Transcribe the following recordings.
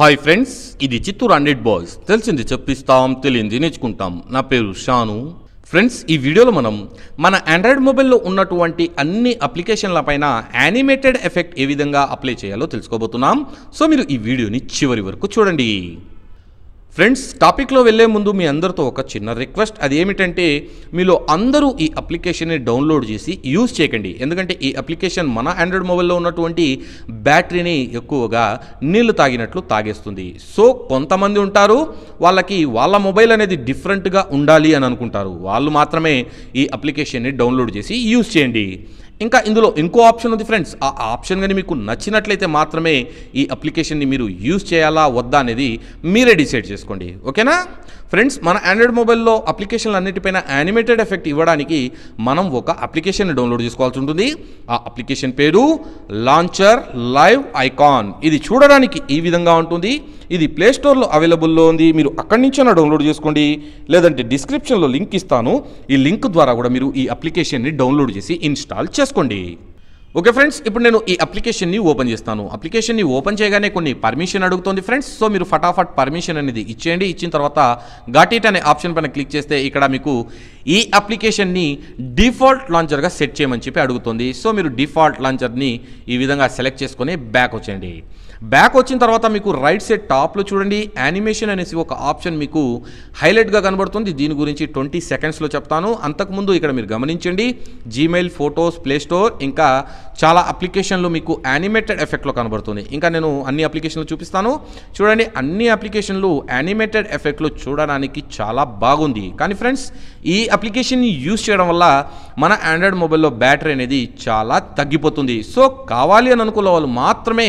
Hi friends ఇది Chittoor hundred boys. తెలిసింది చెప్పిస్తాం తెలియంది నేర్చుకుంటాం. నా పేరు షాను. ఫ్రెండ్స్ ఈ వీడియోలో మనం మన ఆండ్రాయిడ్ మొబైల్లో ఉన్నటువంటి అన్ని అప్లికేషన్ల పైన యానిమేటెడ్ ఎఫెక్ట్ ఏ విధంగా అప్లై చేయాలో తెలుసుకోబోతున్నాం. సో మీరు ఈ వీడియోని చివరి వరకు చూడండి. ఫ్రెండ్స్ టాపిక్లో వెళ్ళే ముందు మీ అందరితో ఒక చిన్న రిక్వెస్ట్ అది ఏమిటంటే మీలో అందరూ ఈ అప్లికేషన్ని డౌన్లోడ్ చేసి యూజ్ చేయకండి. ఎందుకంటే ఈ అప్లికేషన్ మన ఆండ్రాయిడ్ మొబైల్లో ఉన్నటువంటి బ్యాటరీని ఎక్కువగా నీళ్ళు తాగినట్లు తాగేస్తుంది. సో కొంతమంది ఉంటారు వాళ్ళకి వాళ్ళ మొబైల్ అనేది డిఫరెంట్గా ఉండాలి అని అనుకుంటారు. వాళ్ళు మాత్రమే ఈ అప్లికేషన్ని డౌన్లోడ్ చేసి యూజ్ చేయండి. ఇంకా ఇందులో ఇంకో ఆప్షన్ ఉంది ఫ్రెండ్స్ ఆ ఆప్షన్ కానీ మీకు నచ్చినట్లయితే మాత్రమే ఈ అప్లికేషన్ని మీరు యూజ్ చేయాలా వద్దా అనేది మీరే డిసైడ్ చేసుకోండి. ఓకేనా ఫ్రెండ్స్ మన ఆండ్రాయిడ్ మొబైల్లో అప్లికేషన్లు అన్నిటిపైన యానిమేటెడ్ ఎఫెక్ట్ ఇవ్వడానికి మనం ఒక అప్లికేషన్ని డౌన్లోడ్ చేసుకోవాల్సి ఉంటుంది. ఆ అప్లికేషన్ పేరు లాంచర్ లైవ్ ఐకాన్ ఇది చూడడానికి ఈ విధంగా ఉంటుంది. ఇది ప్లే స్టోర్లో అవైలబుల్లో ఉంది. మీరు అక్కడి నుంచైనా డౌన్లోడ్ చేసుకోండి. లేదంటే డిస్క్రిప్షన్లో లింక్ ఇస్తాను. ఈ లింక్ ద్వారా కూడా మీరు ఈ అప్లికేషన్ని డౌన్లోడ్ చేసి ఇన్స్టాల్ చేసుకోండి. ఓకే ఫ్రెండ్స్ ఇప్పుడు నేను ఈ అప్లికేషన్ని ఓపెన్ చేస్తాను. అప్లికేషన్ని ఓపెన్ చేయగానే కొన్ని పర్మిషన్ అడుగుతుంది ఫ్రెండ్స్ సో మీరు ఫటాఫట్ పర్మిషన్ అనేది ఇచ్చేయండి. ఇచ్చిన తర్వాత గాట్ అనే ఆప్షన్ పైన క్లిక్ చేస్తే ఇక్కడ మీకు ఈ అప్లికేషన్ని డిఫాల్ట్ లాంచర్గా సెట్ చేయమని చెప్పి అడుగుతుంది. సో మీరు డిఫాల్ట్ లాంచర్ని ఈ విధంగా సెలెక్ట్ చేసుకొని బ్యాక్ వచ్చేయండి. బ్యాక్ వచ్చిన తర్వాత మీకు రైట్ సైడ్ టాప్లో చూడండి. యానిమేషన్ అనేసి ఒక ఆప్షన్ మీకు హైలైట్గా కనబడుతుంది. దీని గురించి ట్వంటీ సెకండ్స్లో చెప్తాను. అంతకుముందు ఇక్కడ మీరు గమనించండి. జీమెయిల్ ఫొటోస్ ప్లే స్టోర్ ఇంకా చాలా అప్లికేషన్లు మీకు యానిమేటెడ్ ఎఫెక్ట్లో కనబడుతుంది. ఇంకా నేను అన్ని అప్లికేషన్లు చూపిస్తాను. చూడండి అన్ని అప్లికేషన్లు యానిమేటెడ్ ఎఫెక్ట్లో చూడడానికి చాలా బాగుంది. కానీ ఫ్రెండ్స్ ఈ అప్లికేషన్ని యూజ్ చేయడం వల్ల మన ఆండ్రాయిడ్ మొబైల్లో బ్యాటరీ అనేది చాలా తగ్గిపోతుంది. సో కావాలి అని అనుకున్న వాళ్ళు మాత్రమే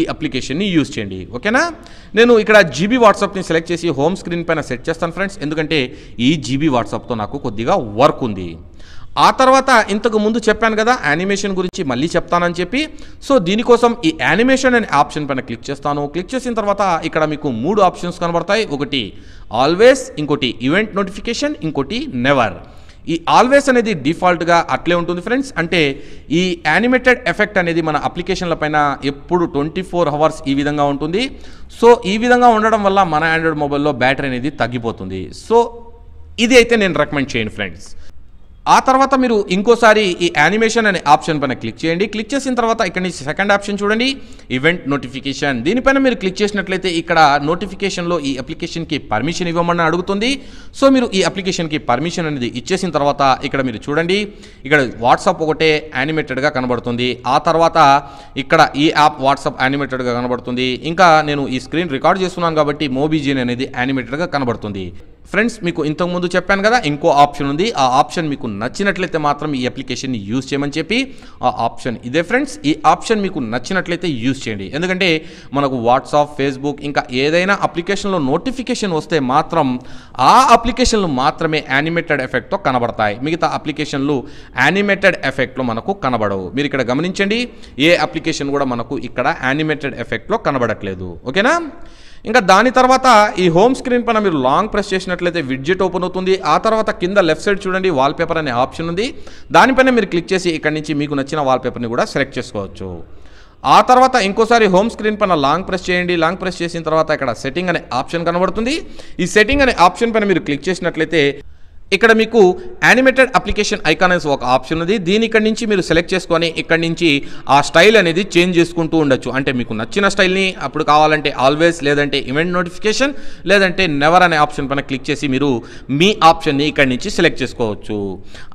ఈ అప్లికేషన్ని యూజ్ చేయండి. ఓకేనా? నేను ఇక్కడ జీబీ వాట్సాప్ని సెలెక్ట్ చేసి హోమ్ స్క్రీన్ పైన సెట్ చేస్తాను ఫ్రెండ్స్. ఎందుకంటే ఈ జీబీ వాట్సాప్తో నాకు కొద్దిగా వర్క్ ఉంది. ఆ తర్వాత ఇంతకు ముందు చెప్పాను కదా యానిమేషన్ గురించి మళ్ళీ చెప్తానని చెప్పి. సో దీనికోసం ఈ యానిమేషన్ అనే ఆప్షన్ పైన క్లిక్ చేస్తాను. క్లిక్ చేసిన తర్వాత ఇక్కడ మీకు మూడు ఆప్షన్స్ కనబడతాయి. ఒకటి ఆల్వేస్. ఇంకోటి ఈవెంట్ నోటిఫికేషన్. ఇంకోటి నెవర్. ఈ ఆల్వేస్ అనేది డిఫాల్ట్గా అట్లే ఉంటుంది ఫ్రెండ్స్ అంటే ఈ యానిమేటెడ్ ఎఫెక్ట్ అనేది మన అప్లికేషన్ల పైన ఎప్పుడు ట్వంటీ ఫోర్ అవర్స్ ఈ విధంగా ఉంటుంది. సో ఈ విధంగా ఉండడం వల్ల మన ఆండ్రాయిడ్ మొబైల్లో బ్యాటరీ అనేది తగ్గిపోతుంది. సో ఇది అయితే నేను రికమెండ్ చేయను ఫ్రెండ్స్ ఆ తర్వాత మీరు ఇంకోసారి ఈ యానిమేషన్ అనే ఆప్షన్ పైన క్లిక్ చేయండి. క్లిక్ చేసిన తర్వాత ఇక్కడ నుంచి సెకండ్ ఆప్షన్ చూడండి. ఈవెంట్ నోటిఫికేషన్ దీనిపైన మీరు క్లిక్ చేసినట్లయితే ఇక్కడ నోటిఫికేషన్లో ఈ అప్లికేషన్కి పర్మిషన్ ఇవ్వమని అడుగుతుంది. సో మీరు ఈ అప్లికేషన్కి పర్మిషన్ అనేది ఇచ్చేసిన తర్వాత ఇక్కడ మీరు చూడండి. ఇక్కడ వాట్సాప్ ఒకటే యానిమేటెడ్గా కనబడుతుంది. ఆ తర్వాత ఇక్కడ ఈ యాప్ వాట్సాప్ యానిమేటెడ్గా కనబడుతుంది. ఇంకా నేను ఈ స్క్రీన్ రికార్డ్ చేస్తున్నాను కాబట్టి మోబీజీన్ అనేది యానిమేటెడ్గా కనబడుతుంది. ఫ్రెండ్స్ మీకు ఇంతకుముందు చెప్పాను కదా ఇంకో ఆప్షన్ ఉంది. ఆ ఆప్షన్ మీకు నచ్చినట్లయితే మాత్రం ఈ అప్లికేషన్ని యూజ్ చేయమని చెప్పి ఆ ఆప్షన్ ఇదే ఫ్రెండ్స్. ఈ ఆప్షన్ మీకు నచ్చినట్లయితే యూజ్ చేయండి. ఎందుకంటే మనకు వాట్సాప్ ఫేస్బుక్ ఇంకా ఏదైనా అప్లికేషన్లో నోటిఫికేషన్ వస్తే మాత్రం ఆ అప్లికేషన్లు మాత్రమే యానిమేటెడ్ ఎఫెక్ట్తో కనబడతాయి. మిగతా అప్లికేషన్లు యానిమేటెడ్ ఎఫెక్ట్లో మనకు కనబడవు. మీరు ఇక్కడ గమనించండి ఏ అప్లికేషన్ కూడా మనకు ఇక్కడ యానిమేటెడ్ ఎఫెక్ట్లో కనబడట్లేదు. ఓకేనా? ఇంకా దాని తర్వాత ఈ హోమ్ స్క్రీన్ పైన మీరు లాంగ్ ప్రెస్ చేసినట్లయితే విడ్జెట్ ఓపెన్ అవుతుంది. ఆ తర్వాత కింద లెఫ్ట్ సైడ్ చూడండి వాల్పేపర్ అనే ఆప్షన్ ఉంది. దానిపైన మీరు క్లిక్ చేసి ఇక్కడ నుంచి మీకు నచ్చిన వాల్పేపర్ని కూడా సెలెక్ట్ చేసుకోవచ్చు. ఆ తర్వాత ఇంకోసారి హోమ్ స్క్రీన్ పైన లాంగ్ ప్రెస్ చేయండి. లాంగ్ ప్రెస్ చేసిన తర్వాత ఇక్కడ సెట్టింగ్ అనే ఆప్షన్ కనబడుతుంది. ఈ సెట్టింగ్ అనే ఆప్షన్ పైన మీరు క్లిక్ చేసినట్లయితే ఇక్కడ మీకు యానిమేటెడ్ అప్లికేషన్ ఐకాన్ అనేసి ఒక ఆప్షన్ ఉంది. దీని ఇక్కడ నుంచి మీరు సెలెక్ట్ చేసుకొని ఇక్కడ నుంచి ఆ స్టైల్ అనేది చేంజ్ చేసుకుంటూ ఉండొచ్చు. అంటే మీకు నచ్చిన స్టైల్ని అప్పుడు కావాలంటే ఆల్వేస్ లేదంటే ఈవెంట్ నోటిఫికేషన్ లేదంటే నెవర్ అనే ఆప్షన్ పైన క్లిక్ చేసి మీరు మీ ఆప్షన్ని ఇక్కడ నుంచి సెలెక్ట్ చేసుకోవచ్చు.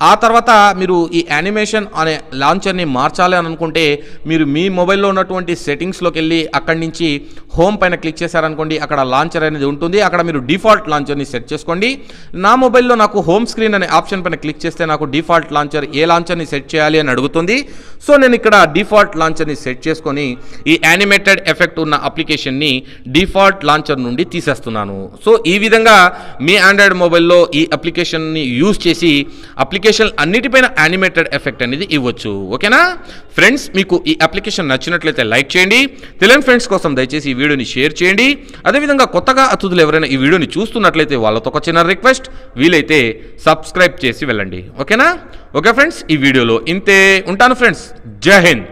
ఆ తర్వాత మీరు ఈ యానిమేషన్ అనే లాంచర్ని మార్చాలి అని అనుకుంటే మీరు మీ మొబైల్లో ఉన్నటువంటి సెట్టింగ్స్లోకి వెళ్ళి అక్కడి నుంచి హోమ్ పైన క్లిక్ చేశారనుకోండి అక్కడ లాంచర్ అనేది ఉంటుంది. అక్కడ మీరు డిఫాల్ట్ లాంచర్ని సెట్ చేసుకోండి. నా మొబైల్లో నాకు హోమ్ స్క్రీన్ అనే ఆప్షన్ పైన క్లిక్ చేస్తే నాకు డిఫాల్ట్ లాంచర్ ఏ లాంచర్ని సెట్ చేయాలి అని అడుగుతుంది. సో నేను ఇక్కడ డిఫాల్ట్ లాంచర్ని సెట్ చేసుకొని ఈ యానిమేటెడ్ ఎఫెక్ట్ ఉన్న అప్లికేషన్ని డిఫాల్ట్ లాంచర్ నుండి తీసేస్తున్నాను. సో ఈ విధంగా మీ ఆండ్రాయిడ్ మొబైల్లో ఈ అప్లికేషన్ని యూజ్ చేసి అప్లికేషన్ అన్నిటిపైన యానిమేటెడ్ ఎఫెక్ట్ అనేది ఇవ్వచ్చు. ఓకేనా? ఫ్రెండ్స్ మీకు ఈ అప్లికేషన్ నచ్చినట్లయితే లైక్ చేయండి. తెలియని ఫ్రెండ్స్ కోసం దయచేసి ఈ వీడియోని షేర్ చేయండి. అదేవిధంగా కొత్తగా అతిథులు ఎవరైనా ఈ వీడియోని చూస్తున్నట్లయితే వాళ్ళతో ఒక చిన్న రిక్వెస్ట్ వీలైతే సబ్స్క్రైబ్ చేసి వెళ్ళండి. ఓకేనా ఓకే ఫ్రెండ్స్ ఈ వీడియోలో ఇంతే. ఉంటాను ఫ్రెండ్స్ జై హింద్.